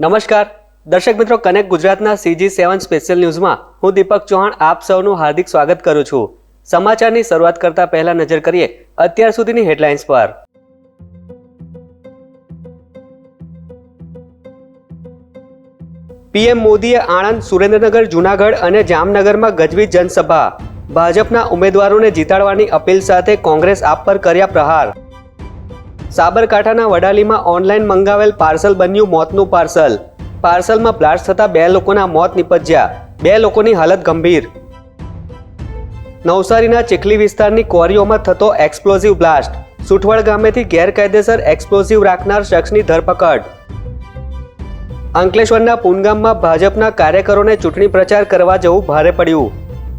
નમસ્કાર. દર્શક મિત્રો, કનેક્ટ ગુજરાતના સીજી સેવન સ્પેશિયલ ન્યૂઝમાં હું દીપક ચૌહાણ આપ સૌનું હાર્દિક સ્વાગત કરું છું. સમાચારની શરૂઆત કરતા પહેલા નજર કરીએ અત્યાર સુધીની હેડલાઇન્સ પર. પીએમ મોદીએ આણંદ, સુરેન્દ્રનગર, જૂનાગઢ અને જામનગરમાં ગજવી જનસભા. ભાજપના ઉમેદવારોને જીતાડવાની અપીલ સાથે કોંગ્રેસ આપ પર કર્યા પ્રહાર. સાબરકાંઠાના વડાલીમાં ઓનલાઈન મંગાવેલ પાર્સલ બન્યું મોતનું પાર્સલ. પાર્સલમાં બ્લાસ્ટ થતા બે લોકોના મોત નિપજ્યા. બે લોકોની હાલત ગંભીર. નવસારીના ચીખલી વિસ્તારની ક્વોરીઓમાં થતો એક્સપ્લોઝિવ બ્લાસ્ટ. સુઠવડ ગામેથી ગેરકાયદેસર એક્સપ્લોઝિવ રાખનાર શખ્સની ધરપકડ. અંકલેશ્વરના પુનગામમાં ભાજપના કાર્યકરોને ચૂંટણી પ્રચાર કરવા જવું ભારે પડ્યું.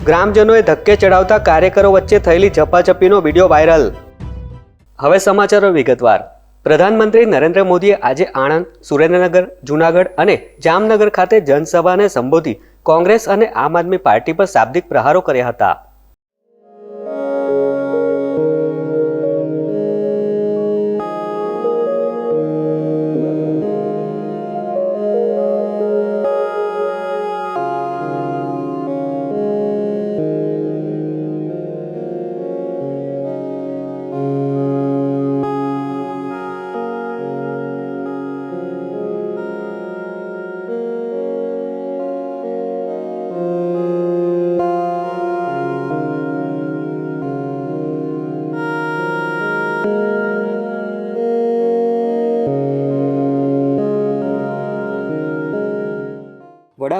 ગ્રામજનોએ ધક્કે ચડાવતા કાર્યકરો વચ્ચે થયેલી ઝપાઝપીનો વીડિયો વાયરલ. હવે સમાચારો વિગતવાર. પ્રધાનમંત્રી નરેન્દ્ર મોદીએ આજે આણંદ, સુરેન્દ્રનગર, જૂનાગઢ અને જામનગર ખાતે જનસભાને સંબોધી કોંગ્રેસ અને આમ આદમી પાર્ટી પર શાબ્દિક પ્રહારો કર્યા હતા.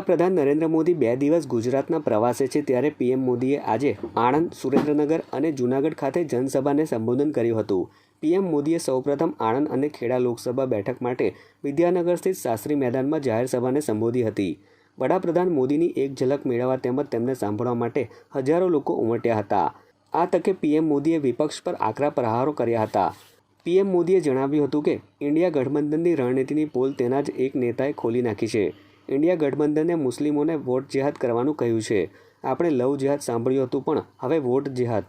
વડાપ્રધાન નરેન્દ્ર મોદી બે દિવસ ગુજરાતના પ્રવાસે છે ત્યારે પીએમ મોદીએ આજે આણંદ, સુરેન્દ્રનગર અને જૂનાગઢ ખાતે જનસભાને સંબોધન કર્યું હતું. પીએમ મોદીએ સૌપ્રથમ આણંદ અને ખેડા લોકસભા બેઠક માટે વિદ્યાનગર સ્થિત શાસ્ત્રી મેદાનમાં જાહેર સભાને સંબોધી હતી. વડાપ્રધાન મોદીની એક ઝલક મેળવવા તેમજ તેમને સાંભળવા માટે હજારો લોકો ઉમટ્યા હતા. આ તકે પીએમ મોદીએ વિપક્ષ પર આકરા પ્રહારો કર્યા હતા. પીએમ મોદીએ જણાવ્યું હતું કે, ઇન્ડિયા ગઠબંધનની રણનીતિની પોલ તેના જ એક નેતાએ ખોલી નાખી છે. ઇન્ડિયા ગઠબંધને મુસ્લિમોને વોટ જેહાદ કરવાનું કહ્યું છે. આપણે લવ જેહાદ સાંભળ્યું હતું, પણ હવે વોટ જેહાદ.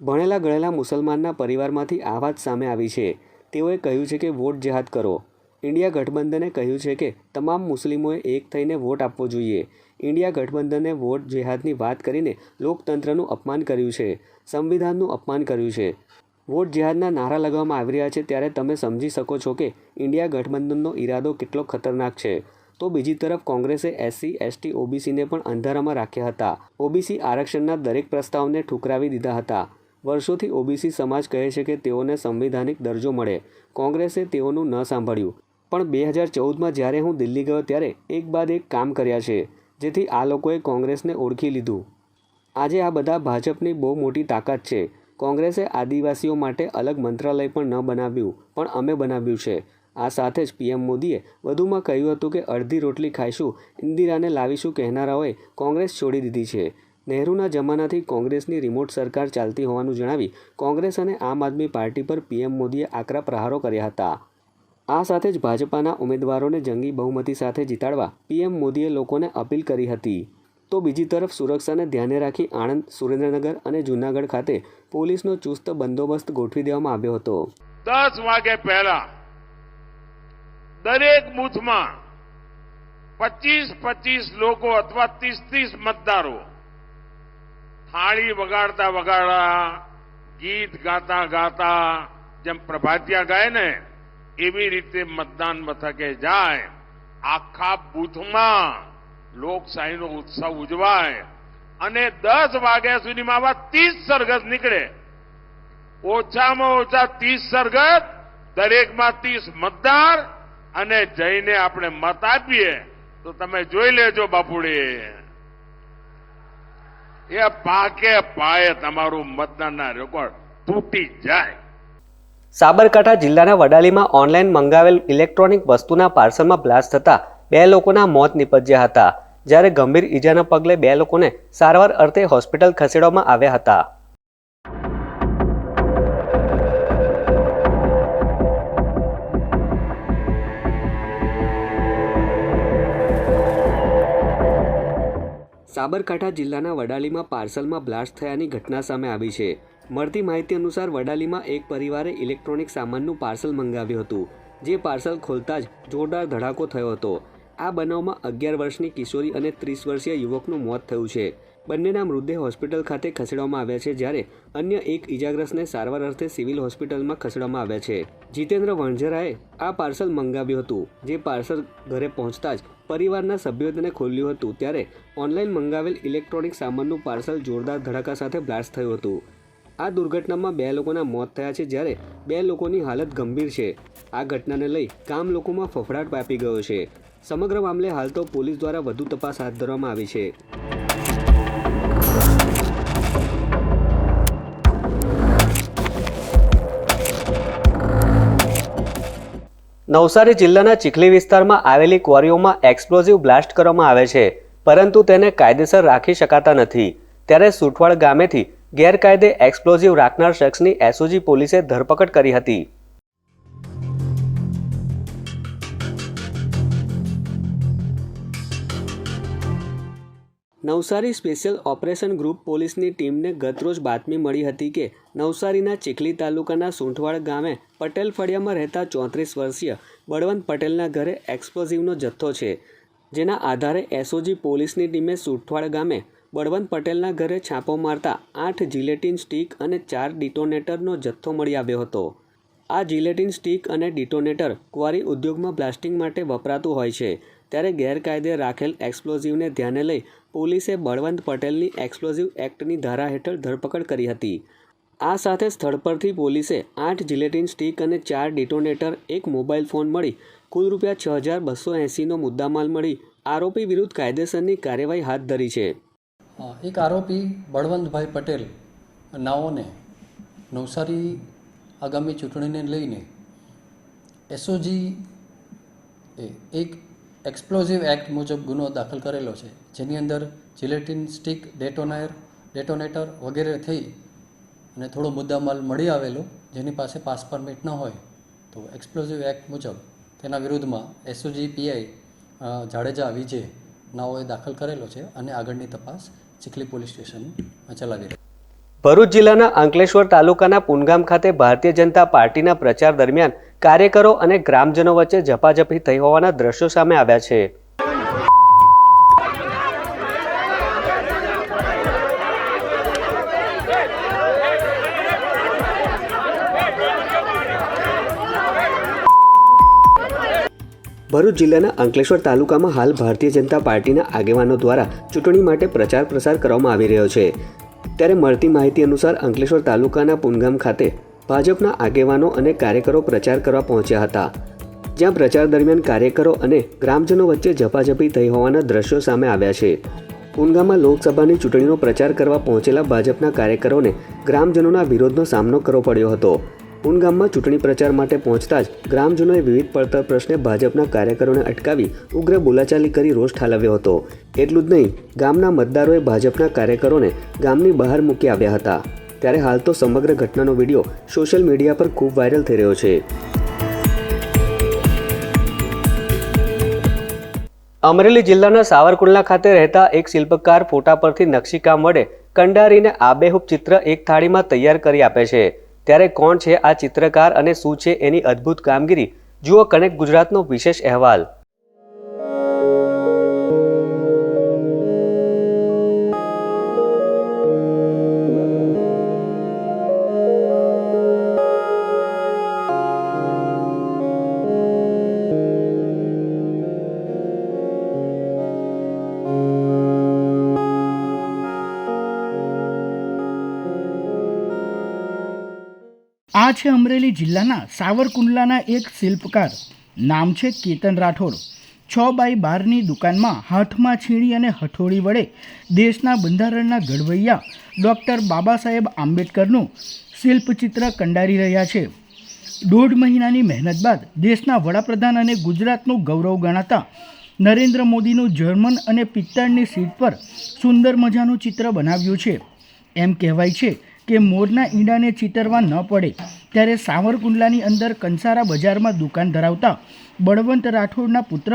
ભણેલા ગણેલા મુસલમાનના પરિવારમાંથી આ વાત સામે આવી છે. તેઓએ કહ્યું છે કે વોટ જેહાદ કરો. ઇન્ડિયા ગઠબંધને કહ્યું છે કે તમામ મુસ્લિમોએ એક થઈને વોટ આપવો જોઈએ. ઇન્ડિયા ગઠબંધને વોટ જેહાદની વાત કરીને લોકતંત્રનું અપમાન કર્યું છે. સંવિધાનનું અપમાન કર્યું છે. વોટ જેહાદના નારા લગાવવામાં આવી રહ્યા છે ત્યારે તમે સમજી શકો છો કે ઇન્ડિયા ગઠબંધનનો ઈરાદો કેટલો ખતરનાક છે. તો બીજી તરફ કોંગ્રેસે એસસી, એસટી, ઓબીસીને પણ અંધારામાં રાખ્યા હતા. ઓબીસી આરક્ષણના દરેક પ્રસ્તાવને ઠુકરાવી દીધા હતા. વર્ષોથી ઓબીસી સમાજ કહે છે કે તેઓને સંવિધાનિક દરજ્જો મળે. કોંગ્રેસે તેઓનું ન સાંભળ્યું. પણ બે હજાર ચૌદમાં જ્યારે હું દિલ્હી ગયો ત્યારે એક બાદ એક કામ કર્યા છે, જેથી આ લોકોએ કોંગ્રેસને ઓળખી લીધું. આજે આ બધા ભાજપની બહુ મોટી તાકાત છે. કોંગ્રેસે આદિવાસીઓ માટે અલગ મંત્રાલય પણ ન બનાવ્યું, પણ અમે બનાવ્યું છે. આ સાથે જ પીએમ મોદીએ વધુમાં કહ્યું હતું કે અડધી રોટલી ખાઈશું, ઇન્દિરાને લાવીશું કહેનારાઓએ કોંગ્રેસ છોડી દીધી છે. નહેરુના જમાનાથી કોંગ્રેસની રિમોટ સરકાર ચાલતી હોવાનું જણાવી કોંગ્રેસ અને આમ આદમી પાર્ટી પર પીએમ મોદીએ આકરા પ્રહારો કર્યા હતા. આ સાથે જ ભાજપાના ઉમેદવારોને જંગી બહુમતી સાથે જીતાડવા પીએમ મોદીએ લોકોને અપીલ કરી હતી. તો બીજી તરફ સુરક્ષાને ધ્યાને રાખી આણંદ, સુરેન્દ્રનગર અને જૂનાગઢ ખાતે પોલીસનો ચુસ્ત બંદોબસ્ત ગોઠવી દેવામાં આવ્યો હતો. દસ વાગે પહેલા દરેક બૂથમાં પચીસ પચીસ લોકો અથવા ત્રીસ ત્રીસ મતદારો થાળી વગાડતા વગાડતા ગીત ગાતા ગાતા, જેમ પ્રભાતિયા ગાય ને, એવી રીતે મતદાન મથકે જાય. આખા બૂથમાં લોકશાહીનો ઉત્સવ ઉજવાય અને દસ વાગ્યા સુધીમાં આવા ત્રીસ સરઘસ નીકળે. ઓછામાં ઓછા ત્રીસ સરઘસ, દરેકમાં ત્રીસ મતદાર અને જઈને આપણે મત આપીએ, તો તમે જોઈ લેજો બાપુડી. એ પાકે પાયે તમારું મતદાનના રેકોર્ડ તૂટી જાય. સાબરકાંઠા જિલ્લાના વડાલીમાં ઓનલાઈન મંગાવેલ ઇલેક્ટ્રોનિક વસ્તુના પાર્સલમાં બ્લાસ્ટ થતા બે લોકોના મોત નિપજ્યા હતા. જ્યારે ગંભીર ઈજાના પગલે બે લોકોને સારવાર અર્થે હોસ્પિટલ ખસેડવામાં આવ્યા હતા. સાબરકાંઠા જિલ્લાના વડાલીમાં પાર્સલમાં બ્લાસ્ટ થયાની ઘટના સામે આવી છે. મળતી માહિતી અનુસાર વડાલીમાં એક પરિવારે ઇલેક્ટ્રોનિક સામાનનું પાર્સલ મંગાવ્યું હતું. જે પાર્સલ ખોલતા જ જોરદાર ધડાકો થયો હતો. આ બનાવમાં અગિયાર વર્ષની કિશોરી અને ત્રીસ વર્ષીય યુવકનું મોત થયું છે. બંનેના મૃતદેહ હોસ્પિટલ ખાતે ખસેડવામાં આવ્યા છે જ્યારે અન્ય એક ઇજાગ્રસ્તને સારવાર અર્થે સિવિલ હોસ્પિટલમાં ખસેડવામાં આવ્યા છે. જીતેન્દ્ર વણઝરાએ આ પાર્સલ મંગાવ્યું હતું. જે પાર્સલ ઘરે પહોંચતા જ પરિવારના સભ્યોએ તેને ખોલ્યું હતું ત્યારે ઓનલાઈન મંગાવેલ ઇલેક્ટ્રોનિક સામાનનું પાર્સલ જોરદાર ધડાકા સાથે બ્લાસ્ટ થયું હતું. આ દુર્ઘટનામાં બે લોકોના મોત થયા છે જ્યારે બે લોકોની હાલત ગંભીર છે. આ ઘટનાને લઈ ગામ લોકોમાં ફફડાટ વ્યાપી ગયો છે. સમગ્ર મામલે હાલ તો પોલીસ દ્વારા વધુ તપાસ હાથ ધરવામાં આવી છે. નવસારી જિલ્લાના ચીખલી વિસ્તારમાં આવેલી ક્વોરીઓમાં એક્સપ્લોઝિવ બ્લાસ્ટ કરવામાં આવે છે, પરંતુ તેને કાયદેસર રાખી શકાતા નથી. ત્યારે સુઠવાડ ગામેથી ગેરકાયદે એક્સપ્લોઝિવ રાખનાર શખ્સની એસઓજી પોલીસે ધરપકડ કરી હતી. નવસારી સ્પેશિયલ ઓપરેશન ગ્રુપ પોલીસની ટીમને ગતરોજ બાતમી મળી હતી કે નવસારીના ચીખલી તાલુકાના સૂંઠવાડ ગામે પટેલ ફળિયામાં રહેતા ચોત્રીસ વર્ષીય બળવંત પટેલના ઘરે એક્સપ્લોઝિવનો જથ્થો છે. જેના આધારે એસઓજી પોલીસની ટીમે સૂંઠવાડ ગામે બળવંત પટેલના ઘરે છાપો મારતા આઠ જિલેટિન સ્ટીક અને ચાર ડિટોનેટરનો જથ્થો મળી આવ્યો હતો. આ જિલેટિન સ્ટીક અને ડિટોનેટર ક્વારી ઉદ્યોગમાં બ્લાસ્ટિંગ માટે વપરાતું હોય છે. ત્યારે ગેરકાયદે રાખેલ એક્સપ્લોઝિવને ધ્યાને લઈ પોલીસે બળવંત પટેલની એક્સપ્લોઝિવ એક્ટની ધારા હેઠળ ધરપકડ કરી હતી. આ સાથે સ્થળ પરથી પોલીસે આઠ જિલેટિન સ્ટીક અને ચાર ડિટોનેટર, એક મોબાઈલ ફોન મળી, કુલ રૂપિયા છ હજાર બસો એંસીનો મુદ્દામાલ મળી, આરોપી વિરુદ્ધ કાયદેસરની કાર્યવાહી હાથ ધરી છે. એક આરોપી બળવંતભાઈ પટેલ નાઓને નવસારી આગામી ચૂંટણીને લઈને એસઓજી એક એક્સપ્લોઝિવ એક્ટ મુજબ ગુનો દાખલ કરેલો છે, જેની અંદર જિલેટિન સ્ટિક ડેટોનાયર, ડેટોનેટર વગેરે થઈ અને થોડો મુદ્દામાલ મળી આવેલો, જેની પાસે પાસ પરમિટ ન હોય. તો એક્સપ્લોઝિવ એક્ટ મુજબ તેના વિરુદ્ધમાં એસઓજી પીઆઈ જાડેજા વિજે નાઓએ દાખલ કરેલો છે અને આગળની તપાસ ચીખલી પોલીસ સ્ટેશન ચલાવી રહી ભરૂચ જિલ્લાના અંકલેશ્વર તાલુકાના પુનગામ ખાતે ભારતીય જનતા પાર્ટીના પ્રચાર દરમિયાન કાર્યકરો અને ગ્રામજનો વચ્ચે ઝપાઝપી થઈ હોવાના દ્રશ્યો સામે આવ્યા છે. ભરૂચ જિલ્લાના અંકલેશ્વર તાલુકામાં હાલ ભારતીય જનતા પાર્ટીના આગેવાનો દ્વારા ચૂંટણી માટે પ્રચાર પ્રસાર કરવામાં આવી રહ્યો છે. ત્યારે મળતી માહિતી અનુસાર અંકલેશ્વર તાલુકાના પુનગામ ખાતે ભાજપના આગેવાનો અને કાર્યકરો પ્રચાર કરવા પહોંચ્યા હતા, જ્યાં પ્રચાર દરમિયાન કાર્યકરો અને ગ્રામજનો વચ્ચે ઝપાઝપી થઈ હોવાના દ્રશ્યો સામે આવ્યા છે. પુનગામમાં લોકસભાની ચૂંટણીનો પ્રચાર કરવા પહોંચેલા ભાજપના કાર્યકરોને ગ્રામજનોના વિરોધનો સામનો કરવો પડ્યો હતો. પુનગામમાં ચૂંટણી પ્રચાર માટે પહોંચતા જ ગ્રામજનોએ વિવિધ પડતર પ્રશ્ને ભાજપના કાર્યકરોને અટકાવી ઉગ્ર બોલાચાલી કરી રોષ ઠાલવ્યો હતો. એટલું જ નહીં, ગામના મતદારોએ ભાજપના કાર્યકરોને ગામની બહાર મૂકી આવ્યા હતા. ત્યારે હાલ તો સમગ્ર ઘટનાનો વીડિયો સોશિયલ મીડિયા પર ખૂબ વાયરલ થઈ રહ્યો છે. અમરેલી જિલ્લાના સાવરકુંડલા ખાતે રહેતા એક શિલ્પકાર ફોટા પરથી નકશીકામ વડે કંડારીને આબેહૂબ ચિત્ર એક થાળીમાં તૈયાર કરી આપે છે. ત્યારે કોણ છે આ ચિત્રકાર અને શું છે એની અદ્ભુત કામગીરી? જુઓ કનેક્ટ ગુજરાતનો વિશેષ અહેવાલ. આ છે અમરેલી જિલ્લાના સાવરકુંડલાના એક શિલ્પકાર. નામ છે કેતન રાઠોડ. છ બાય બારની દુકાનમાં હાથમાં છીણી અને હથોડી વડે દેશના બંધારણના ઘડવૈયા ડૉક્ટર બાબા સાહેબ આંબેડકરનું શિલ્પચિત્ર કંડારી રહ્યા છે. દોઢ મહિનાની મહેનત બાદ દેશના વડાપ્રધાન અને ગુજરાતનું ગૌરવ ગણાતા નરેન્દ્ર મોદીનું જર્મન અને પિત્તળની સીટ પર સુંદર મજાનું ચિત્ર બનાવ્યું છે. એમ કહેવાય છે કે મોરના ઈંડાને ચિતરવા ન પડે, ત્યારે સાવરકુંડલાની અંદર કંસારા બજારમાં દુકાન ધરાવતા બળવંત રાઠોડના પુત્ર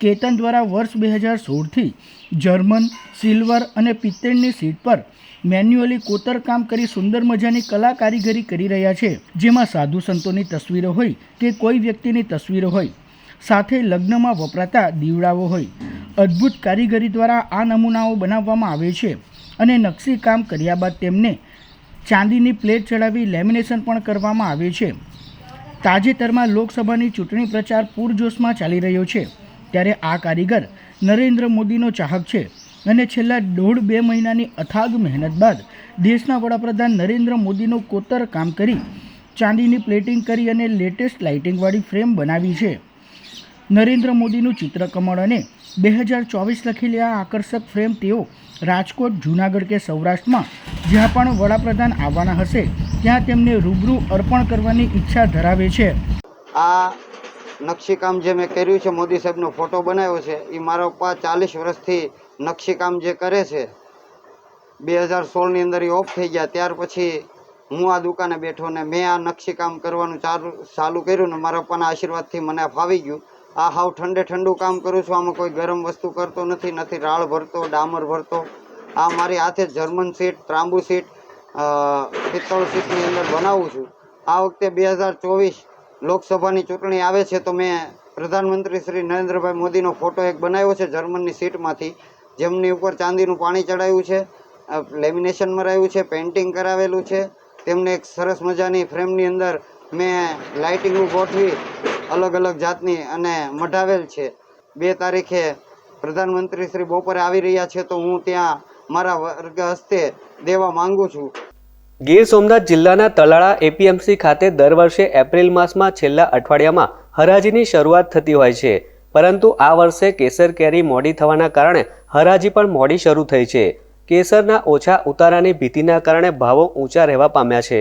કેતન દ્વારા વર્ષ બે હજાર સોળથી જર્મન, સિલ્વર અને પિત્તળની સીટ પર મેન્યુઅલી કોતરકામ કરી સુંદર મજાની કલા કારીગરી કરી રહ્યા છે, જેમાં સાધુ સંતોની તસવીરો હોય કે કોઈ વ્યક્તિની તસવીરો હોય. સાથે લગ્નમાં વપરાતા દીવડાઓ હોય. અદ્ભુત કારીગરી દ્વારા આ નમૂનાઓ બનાવવામાં આવે છે અને નકશી કામ કર્યા બાદ તેમને ચાંદીની પ્લેટ ચડાવી લેમિનેશન પણ કરવામાં આવે છે. તાજેતરમાં લોકસભાની ચૂંટણી પ્રચાર પૂરજોશમાં ચાલી રહ્યો છે. ત્યારે આ કારીગર નરેન્દ્ર મોદીનો ચાહક છે અને છેલ્લા દોઢ બે મહિનાની અથાગ મહેનત બાદ દેશના વડાપ્રધાન નરેન્દ્ર મોદીનું કોતર કામ કરી ચાંદીની પ્લેટિંગ કરી અને લેટેસ્ટ લાઇટિંગવાળી ફ્રેમ બનાવી છે. નરેન્દ્ર મોદીનું ચિત્રકમળ અને બે હજાર ચોવીસ લખેલી આ આકર્ષક ફ્રેમ તેઓ રાજકોટ, જૂનાગઢ કે સૌરાષ્ટ્રમાં જ્યાં પણ વડાપ્રધાન આવવાના હશે, ત્યાં તેમને રૂબરૂ અર્પણ કરવાની ઈચ્છા ધરાવે છે. આ નકશીકામ જે મેં કર્યું છે, મોદી સાહેબનો ફોટો બનાવ્યો છે એ મારા પપ્પા ચાલીસ વર્ષથી નકશીકામ જે કરે છે, બે હજાર સોળની અંદર એ ઓફ થઈ ગયા, ત્યાર પછી હું આ દુકાને બેઠો ને મેં આ નકશીકામ કરવાનું ચાલુ ચાલુ કર્યું ને મારા પપ્પાના આશીર્વાદથી મને ફાવી ગયું. આ હાવ ઠંડે ઠંડુ કામ કરું છું. આમાં કોઈ ગરમ વસ્તુ કરતો નથી નથી રાળ ભરતો, ડામર ભરતો. આ મારી હાથે જર્મન સીટ, ત્રાંબુ સીટ પિત્તળ સીટની અંદર બનાવું છું. આ વખતે બે હજાર ચોવીસ લોકસભાની ચૂંટણી આવે છે તો મેં પ્રધાનમંત્રી શ્રી નરેન્દ્રભાઈ મોદીનો ફોટો એક બનાવ્યો છે જર્મનની સીટમાંથી. જેમની ઉપર ચાંદીનું પાણી ચડાવ્યું છે લેમિનેશન મરાયું છે, પેઇન્ટિંગ કરાવેલું છે. તેમને એક સરસ મજાની ફ્રેમની અંદર મેં લાઇટિંગનું ગોઠવી અલગ અલગ જાતની અને મઢાવેલ છે. બે તારીખે પ્રધાનમંત્રી શ્રી બપોરે આવી રહ્યા છે તો હું ત્યાં મારા વર્ગ હસ્તે દેવા માંગુ છું. ગીર સોમનાથ જિલ્લાના તલાળા એપીએમસી ખાતે દર વર્ષે એપ્રિલ માસમાં છેલ્લા અઠવાડિયામાં હરાજીની શરૂઆત થતી હોય છે. પરંતુ આ વર્ષે કેસર કેરી મોડી થવાના કારણે હરાજી પણ મોડી શરૂ થઈ છે. કેસરના ઓછા ઉતારાની ભીતિના કારણે ભાવો ઊંચા રહેવા પામ્યા છે.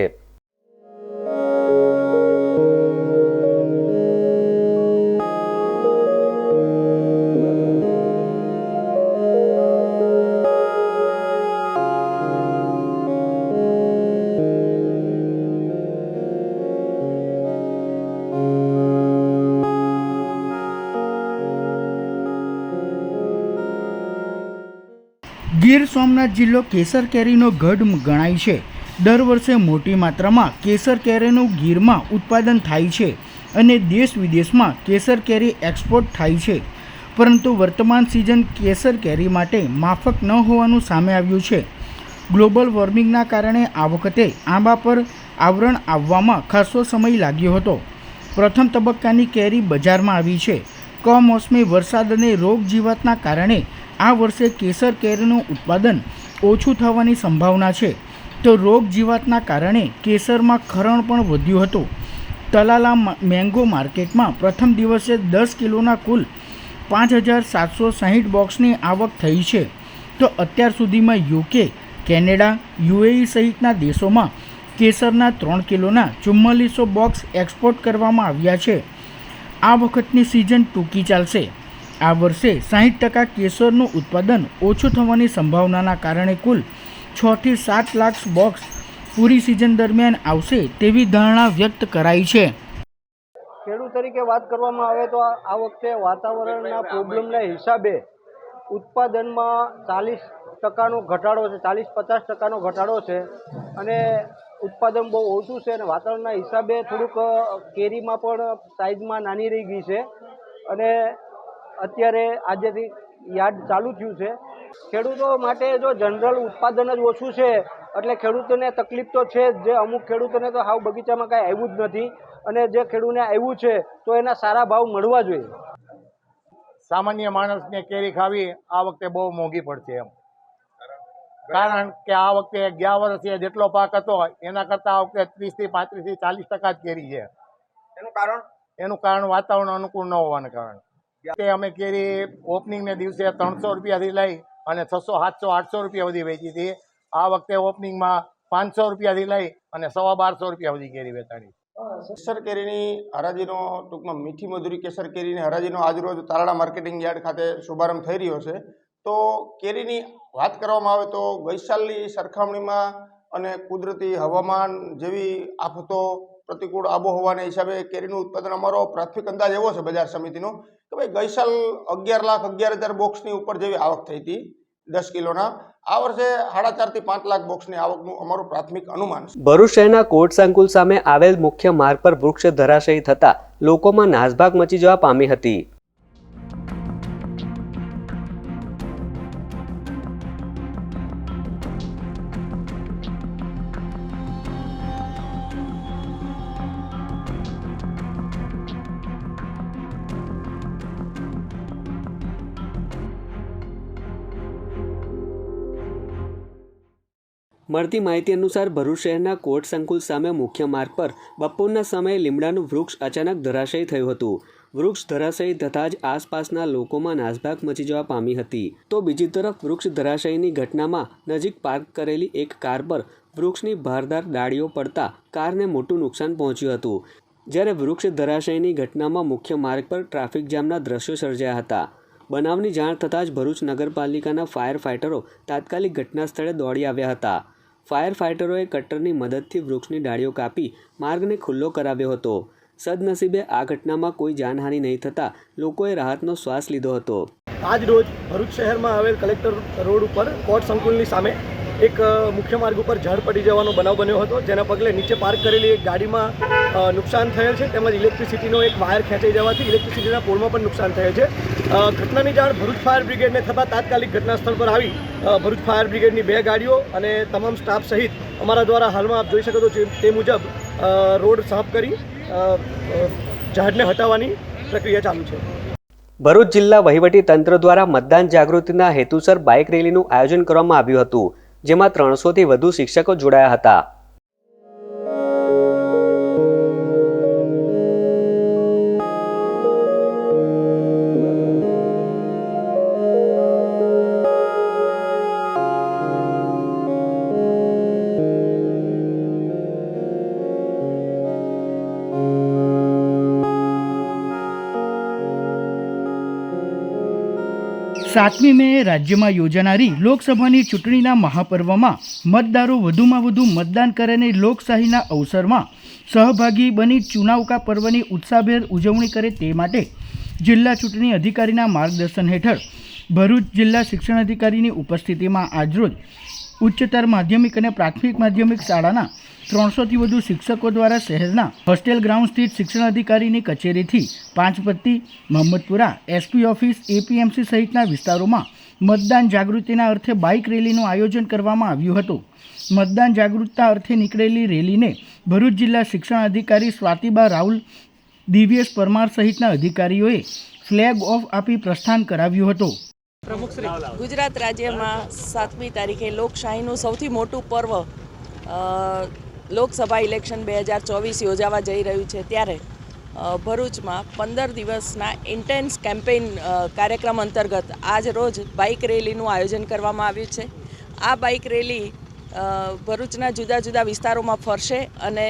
સોમનાથ જિલ્લો કેસર કેરીનો ગઢ ગણાય છે. દર વર્ષે મોટી માત્રામાં કેસર કેરીનું ગીરમાં ઉત્પાદન થાય છે અને દેશ વિદેશમાં કેસર કેરી એક્સપોર્ટ થાય છે. પરંતુ વર્તમાન સિઝન કેસર કેરી માટે માફક ન હોવાનું સામે આવ્યું છે. ગ્લોબલ વોર્મિંગના કારણે આ વખતે આંબા પર આવરણ આવવામાં ખાસો સમય લાગ્યો હતો. પ્રથમ તબક્કાની કેરી બજારમાં આવી છે. કમોસમી વરસાદ અને રોગ જીવાતના કારણે આ વર્ષે કેસર કેરીનું ઉત્પાદન ઓછું થવાની સંભાવના છે. તો રોગ જીવાતના કારણે કેસરમાં ખરણ પણ વધ્યું હતું. તલાલા મેંગો માર્કેટમાં પ્રથમ દિવસે દસ કિલોના કુલ પાંચ હજાર સાતસો સાહીઠ બોક્સની આવક થઈ છે. તો અત્યાર સુધીમાં યુકે કેનેડા, યુએઈ સહિતના દેશોમાં કેસરના ત્રણ કિલોના ચુમ્માલીસો બોક્સ એક્સપોર્ટ કરવામાં આવ્યા છે. આ વખતની સિઝન ટૂંકી ચાલશે. આ વર્ષે સાહીઠ ટકા કેસરનું ઉત્પાદન ઓછું થવાની સંભાવનાના કારણે કુલ છથી સાત લાખ બોક્સ પૂરી સિઝન દરમિયાન આવશે તેવી ધારણા વ્યક્ત કરાઈ છે. ખેડૂત તરીકે વાત કરવામાં આવે તો આ વખતે વાતાવરણના પ્રોબ્લેમના હિસાબે ઉત્પાદનમાં ચાલીસ ટકાનો ઘટાડો છે, ચાલીસ પચાસ ટકાનો ઘટાડો છે અને ઉત્પાદન બહુ ઓછું છે અને વાતાવરણના હિસાબે થોડુંક કેરીમાં પણ સાઇઝમાં નાની રહી ગઈ છે અને અત્યારે આજેથી યાર્ડ ચાલુ થયું છે. ખેડૂતો માટે જો જનરલ ઉત્પાદન જ ઓછું છે એટલે ખેડૂતોને તકલીફ તો છે જ. જે અમુક ખેડૂતોને તો હાવ બગીચામાં કાંઈ આવ્યું જ નથી અને જે ખેડૂતને આવ્યું છે તો એના સારા ભાવ મળવા જોઈએ. સામાન્ય માણસને કેરી ખાવી આ વખતે બહુ મોંઘી પડશે એમ. કારણ કે આ વખતે ગયા વર્ષે જેટલો પાક હતો એના કરતાં આ વખતે ત્રીસથી પાંત્રીસથી ચાલીસ ટકા જ કેરી છે. એનું કારણ? એનું કારણ વાતાવરણ અનુકૂળ ન હોવાને કારણે. કે અમે કેરી ઓપનિંગને દિવસે ત્રણસો રૂપિયાથી લઈ અને છસો, સાતસો, આઠસો રૂપિયા સુધી વેચી હતી. આ વખતે ઓપનિંગમાં પાંચસો રૂપિયાથી લઈ અને સવા બારસો રૂપિયા સુધી કેરી વેચાણી. કેસર કેરીની હરાજીનો ટૂંકમાં મીઠી મધુરી કેસર કેરીની હરાજીનો આજરોજ તારડા માર્કેટિંગ યાર્ડ ખાતે શુભારંભ થઈ રહ્યો છે. તો કેરીની વાત કરવામાં આવે તો ગઈસાલની સરખામણીમાં અને કુદરતી હવામાન જેવી આફતો, પ્રતિકૂળ આબોહવાના હિસાબે કેરીનું ઉત્પાદન અમારો પ્રાથમિક અંદાજ એવો છે બજાર સમિતિનો ભાઈ ગઈસાલ અગિયાર લાખ, અગિયાર હજાર બોક્સની ઉપર જેવી આવક થઈ હતી, દસ કિલોના. આ વર્ષે સાડા ચારથી પાંચ લાખ બોક્સની આવકનું અમારું પ્રાથમિક અનુમાન ભરૂચ શહેરના કોટ સંકુલ સામે આવેલ મુખ્ય માર્ગ પર વૃક્ષ ધરાશયી થતા લોકોમાં નાસભાગ મચી જવા પામી હતી. મળતી માહિતી અનુસાર ભરૂચ શહેરના કોટ સંકુલ સામે મુખ્ય માર્ગ પર બપોરના સમયે લીમડાનું વૃક્ષ અચાનક ધરાશયી થયું હતું. વૃક્ષ ધરાશયી થતાં જ આસપાસના લોકોમાં નાસભાગ મચી જવા પામી હતી. તો બીજી તરફ વૃક્ષ ધરાશયીની ઘટનામાં નજીક પાર્ક કરેલી એક કાર પર વૃક્ષની ભારદાર ડાળીઓ પડતા કારને મોટું નુકસાન પહોંચ્યું હતું. જ્યારે વૃક્ષ ધરાશયની ઘટનામાં મુખ્ય માર્ગ પર ટ્રાફિક જામના દ્રશ્યો સર્જાયા હતા. બનાવની જાણ થતાં જ ભરૂચ નગરપાલિકાના ફાયર ફાઇટરો તાત્કાલિક ઘટના સ્થળે દોડી આવ્યા હતા. ફાયર ફાઇટરોએ કટ્ટરની મદદથી વૃક્ષની ડાળીઓ કાપી માર્ગને ખુલ્લો કરાવ્યો હતો. સદનસીબે આ ઘટનામાં કોઈ જાનહાનિ નહીં થતાં લોકોએ રાહતનો શ્વાસ લીધો હતો. આજ રોજ ભરૂચ શહેરમાં આવેલ કલેક્ટર રોડ ઉપર કોર્ટ સંકુલની સામે એક મુખ્ય માર્ગ ઉપર ઝાડ પડી જવાનો બનાવ બન્યો હતો, જેના પગલે નીચે પાર્ક કરેલી એક ગાડીમાં નુકસાન થયેલ છે, તેમજ ઇલેક્ટ્રિસિટીનો એક વાયર ખેંચાઈ જવાથી ઇલેક્ટ્રિસિટીના પોલમાં પણ નુકસાન થયેલ છે. ઘટનાની જાણ ભરૂચ ફાયર બ્રિગેડને થતાં તાત્કાલિક ઘટના સ્થળ પર આવી ભરૂચ ફાયર બ્રિગેડની બે ગાડીઓ અને તમામ સ્ટાફ સહિત અમારા દ્વારા હાલમાં આપ જોઈ શકો છો તે- મુજબ રોડ સાફ કરી ઝાડને હટાવવાની પ્રક્રિયા ચાલુ છે. ભરૂચ જિલ્લા વહીવટી તંત્ર દ્વારા મતદાન જાગૃતિના હેતુસર બાઇક રેલીનું આયોજન કરવામાં આવ્યું હતું. જેમાં ત્રણસોથી વધુ શિક્ષકો જોડાયા હતા. સાતમી મે રાજ્યમાં યોજાનારી લોકસભાની ચૂંટણીના મહાપર્વમાં મતદારો વધુમાં વધુ મતદાન કરે અને લોકશાહીના અવસરમાં સહભાગી બની ચુનાવકા પર્વની ઉત્સાહભેર ઉજવણી કરે તે માટે જિલ્લા ચૂંટણી અધિકારીના માર્ગદર્શન હેઠળ ભરૂચ જિલ્લા શિક્ષણ અધિકારીની ઉપસ્થિતિમાં આજરોજ ઉચ્ચતર માધ્યમિક અને પ્રાથમિક માધ્યમિક શાળાના ત્રણસોથી વધુ શિક્ષકો દ્વારા શહેરના હોસ્ટેલ ગ્રાઉન્ડ સ્થિત શિક્ષણ અધિકારીની કચેરીથી Panchpatti Mohammadpura SP office APMC સહિતના વિસ્તારોમાં મતદાન જાગૃતિના અર્થે બાઇક રેલીનું આયોજન કરવામાં આવ્યું હતું. મતદાન જાગૃતતા અર્થે નીકળેલી રેલીને ભરૂચ જિલ્લા શિક્ષણ અધિકારી સ્વાતિબા રાહુલ દિવ્યેશ પરમાર સહિતના અધિકારીઓએ ફ્લેગ ઓફ આપી પ્રસ્થાન કરાવ્યું હતું. ગુજરાત રાજ્યમાં સાતમી તારીખે લોકશાહીનું સૌથી મોટું પર્વ લોકસભા ઇલેક્શન બે હજાર ચોવીસ યોજાવા જઈ રહ્યું છે ત્યારે ભરૂચમાં પંદર દિવસના ઇન્ટેન્સ કેમ્પેઇન કાર્યક્રમ અંતર્ગત આજ રોજ બાઇક રેલીનું આયોજન કરવામાં આવ્યું છે. આ બાઇક રેલી ભરૂચના જુદા જુદા વિસ્તારોમાં ફરશે અને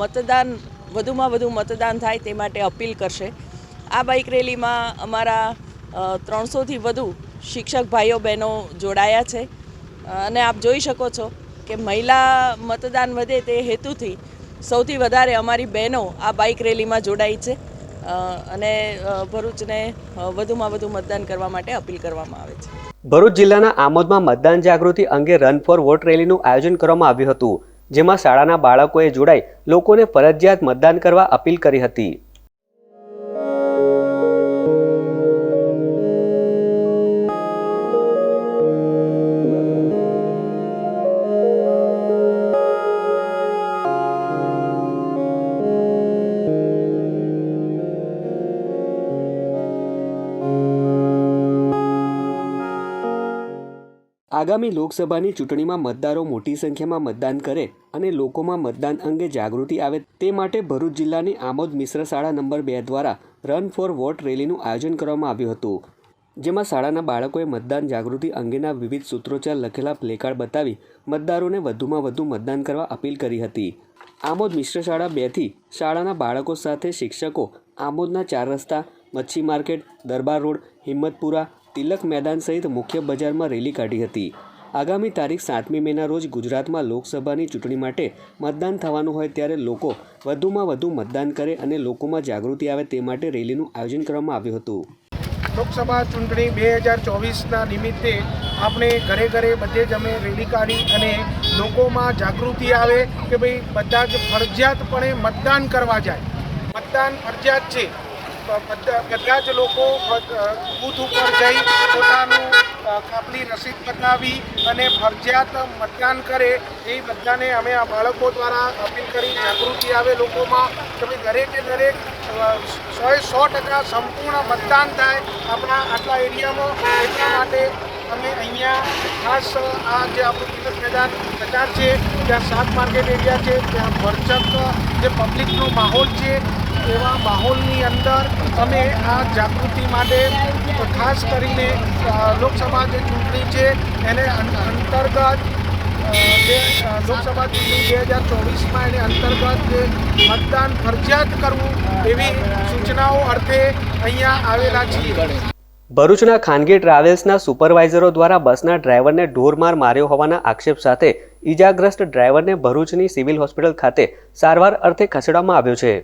મતદાન, વધુમાં વધુ મતદાન થાય તે માટે અપીલ કરશે. આ બાઇક રેલીમાં અમારા ત્રણસોથી વધુ શિક્ષક ભાઈઓ બહેનો જોડાયા છે. અને આપ જોઈ શકો છો કે મહિલા મતદાન વધે તે હેતુથી સૌથી વધારે અમારી બહેનો આ બાઇક રેલીમાં જોડાઈ છે. અને ભરૂચને વધુમાં વધુ મતદાન કરવા માટે અપીલ કરવામાં આવે છે. ભરૂચ જિલ્લાના આમોદમાં મતદાન જાગૃતિ અંગે રન ફોર વોટ રેલીનું આયોજન કરવામાં આવ્યું હતું, જેમાં શાળાના બાળકોએ જોડાઈ લોકોને ફરજિયાત મતદાન કરવા અપીલ કરી હતી. આગામી લોકસભાની ચૂંટણીમાં મતદારો મોટી સંખ્યામાં મતદાન કરે અને લોકોમાં મતદાન અંગે જાગૃતિ આવે તે માટે ભરૂચ જિલ્લાની આમોદ મિશ્ર શાળા નંબર બે દ્વારા રન ફોર વોટ રેલીનું આયોજન કરવામાં આવ્યું હતું. જેમાં શાળાના બાળકોએ મતદાન જાગૃતિ અંગેના વિવિધ સૂત્રોચ્ચાર લખેલા પ્લેકાર્ડ બતાવી મતદારોને વધુમાં વધુ મતદાન કરવા અપીલ કરી હતી. આમોદ મિશ્ર શાળા બેથી શાળાના બાળકો સાથે શિક્ષકો આમોદના ચાર રસ્તા, મચ્છી માર્કેટ, દરબાર રોડ, હિંમતપુરા તિલક મેદાન સહિત મુખ્ય બજારમાં રેલી કાઢી હતી. આગામી તારીખ સાતમી મેના રોજ ગુજરાતમાં લોકસભાની ચૂંટણી માટે મતદાન થવાનું હોય ત્યારે લોકો વધુમાં વધુ મતદાન કરે અને લોકોમાં જાગૃતિ આવે તે માટે રેલીનું આયોજન કરવામાં આવ્યું હતું. લોકસભા ચૂંટણી બે હજાર ચોવીસના નિમિત્તે આપણે ઘરે ઘરે બધે જ અમે રેલી કાઢી અને લોકોમાં જાગૃતિ આવે કે ભાઈ બધા જ ફરજિયાતપણે મતદાન કરવા જાય. મતદાન ફરજિયાત છે. બધા જ લોકો બૂથ ઉપર જઈ પોતાનું આપણી રસીદ બતાવી અને ફરજિયાત મતદાન કરે એ બધાને અમે આ બાળકો દ્વારા અપીલ કરી જાગૃતિ આવે લોકોમાં. તમે દરેકે દરેક સોએ સો ટકા સંપૂર્ણ મતદાન થાય આપણા આટલા એરિયામાં. એટલા માટે અમે અહીંયા ખાસ આ જે આપણું તિલક મેદાન બજાર છે, ત્યાં શાક માર્કેટ એરિયા છે, ત્યાં ભરચક, જે પબ્લિકનો માહોલ છે એવા માહોલની અંદર અમે આ જાગૃતિ માટે ખાસ કરીને લોકસભા જે ચૂંટણી છે, એને અંતર્ગત જે લોકસભા ચૂંટણી બે હજાર ચોવીસમાં એને અંતર્ગત જે મતદાન ફરજિયાત કરવું એવી સૂચનાઓ અર્થે અહીંયા આવેલા છીએ. ભરૂચના ખાનગી ટ્રાવેલ્સના સુપરવાઇઝરો દ્વારા બસના ડ્રાઈવરને ઢોરમાર માર્યો હોવાના આક્ષેપ સાથે ઈજાગ્રસ્ત ડ્રાઈવરને ભરૂચની સિવિલ હોસ્પિટલ ખાતે સારવાર અર્થે ખસેડવામાં આવ્યો છે.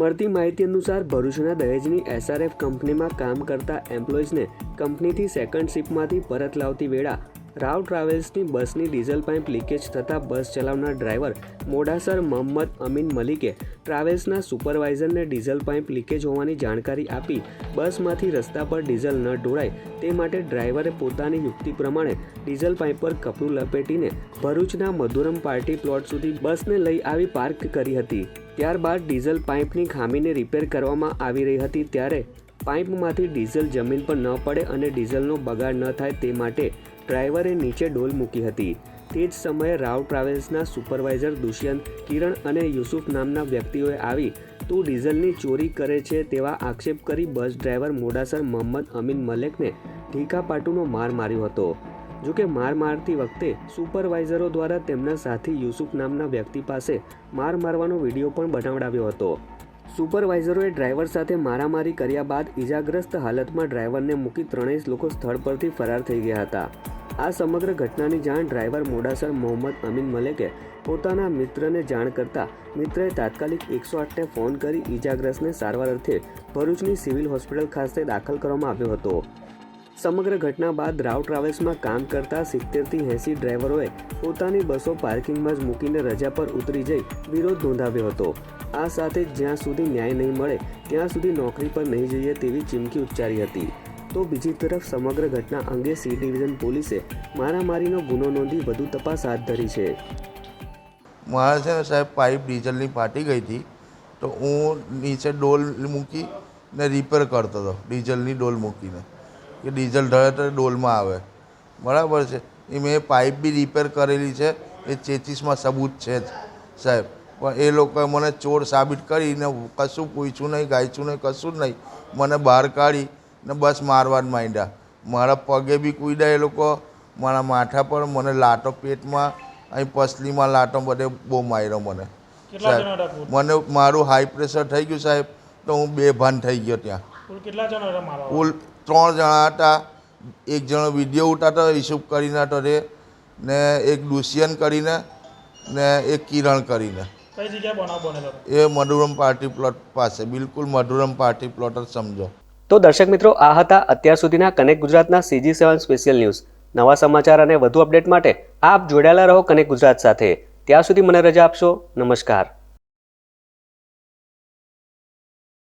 મળતી માહિતી અનુસાર ભરૂચના દહેજની એસઆરએફ કંપનીમાં કામ કરતા એમ્પ્લોઈઝને કંપનીથી સેકન્ડ શિપમાંથી પરત લાવતી વેળા રાવ ટ્રાવેલ્સની બસની ડીઝલ પાઇપ લીકેજ થતાં બસ ચલાવનાર ડ્રાઈવર મોડાસર મોહમ્મદ અમીન મલિકે ટ્રાવેલ્સના સુપરવાઇઝરને ડીઝલ પાઇપ લીકેજ હોવાની જાણકારી આપી બસમાંથી રસ્તા પર ડીઝલ ન ઢોળાય તે માટે ડ્રાઈવરે પોતાની યુક્તિ પ્રમાણે ડીઝલ પાઇપ પર કપડું લપેટીને ભરૂચના મધુરમ પાર્ટી પ્લોટ સુધી બસને લઈ આવી પાર્ક કરી હતી. ત્યારબાદ ડીઝલ પાઇપની ખામીને રિપેર કરવામાં આવી રહી હતી ત્યારે પાઇપમાંથી ડીઝલ જમીન પર ન પડે અને ડીઝલનો બગાડ ન થાય તે માટે ડ્રાઈવરે નીચે ડોલ મૂકી હતી. તે જ સમયે રાવ ટ્રાવેલ્સના સુપરવાઇઝર દુષ્યંત, કિરણ અને યુસુફ નામના વ્યક્તિઓએ આવી, તું ડીઝલની ચોરી કરે છે તેવા આક્ષેપ કરી બસ ડ્રાઈવર મોડાસર મોહમ્મદ અમીન મલેકને ઢીકાપાટુનો માર માર્યો હતો. જોકે માર મારતી વખતે સુપરવાઇઝરો દ્વારા તેમના સાથી યુસુફ નામના વ્યક્તિ પાસે માર મારવાનો વીડિયો પણ બનાવડાવ્યો હતો. સુપરવાઇઝરોએ ડ્રાઈવર સાથે મારામારી કર્યા બાદ ઈજાગ્રસ્ત હાલતમાં ડ્રાઈવરને મૂકી ત્રણેય લોકો સ્થળ પરથી ફરાર થઈ ગયા હતા. આ સમગ્ર ઘટનાની જાણ ડ્રાઈવર મોડાસર મોહમ્મદ અમીન મલેકે પોતાના મિત્રને જાણ કરતા મિત્રએ તાત્કાલિક એકસો આઠને ફોન કરી ઈજાગ્રસ્તને સારવાર અર્થે ભરૂચની સિવિલ હોસ્પિટલ ખાતે દાખલ કરવામાં આવ્યો હતો. સમગ્ર ઘટના બાદ રાવ ટ્રાવેલ્સમાં કામ કરતા સિત્તેરથી એંસી ડ્રાઈવરોએ પોતાની બસો પાર્કિંગમાં જ મૂકીને રજા પર ઉતરી જઈ વિરોધ નોંધાવ્યો હતો. આ સાથે જ્યાં સુધી ન્યાય નહીં મળે, ત્યાં સુધી નોકરી પર નહીં જઈએ તેવી ચીમકી ઉચ્ચારી હતી. તો બીજી તરફ સમગ્ર ઘટના અંગે સી ડિવિઝન પોલીસે મારામારીનો ગુનો નોંધી વધુ તપાસ હાથ ધરી છે. મારે છે સાહેબ પાઇપ ડીઝલની ફાટી ગઈ હતી, તો હું નીચે ડોલ મૂકી ને રિપેર કરતો હતો, ડીઝલની ડોલ મૂકીને. કે ડીઝલ ઢળે તો ડોલમાં આવે. બરાબર છે. એ મેં પાઇપ બી રિપેર કરેલી છે. એ ચેચીસમાં સબૂત છે જ સાહેબ. પણ એ લોકોએ મને ચોર સાબિત કરીને કશું પૂછ્યું નહીં ગાયચું નહીં કશું જ નહીં. મને બહાર કાઢી ને બસ મારવા જ માંડ્યા. મારા પગે બી કૂદ્યા એ લોકો. મારા માથા પર મને લાટો પેટમાં અહીં પસલીમાં લાટો બધે બહુ માર્યો મને. સાહેબ મને મારું હાઈ પ્રેશર થઈ ગયું સાહેબ તો હું બેભાન થઈ ગયો ત્યાં. કુલ ત્રણ જણા હતા. એક જણો વીડિયો ઉતારતો ઈસુફ કરીને હતો રે ને એક દુષ્યંત કરીને ને એક કિરણ કરીને. એ મધુરમ પાર્ટી પ્લોટ પાસે. બિલકુલ મધુરમ પાર્ટી પ્લોટ જ સમજો. તો દર્શક મિત્રો આ હતા અત્યાર સુધીના કનેક્ટ ગુજરાતના સીજી સેવન સ્પેશિયલ ન્યૂઝ. નવા સમાચાર અને વધુ અપડેટ માટે આપ જોડાયેલા રહો કનેક્ટ ગુજરાત સાથે. ત્યાં સુધી મને રજા આપશો. નમસ્કાર.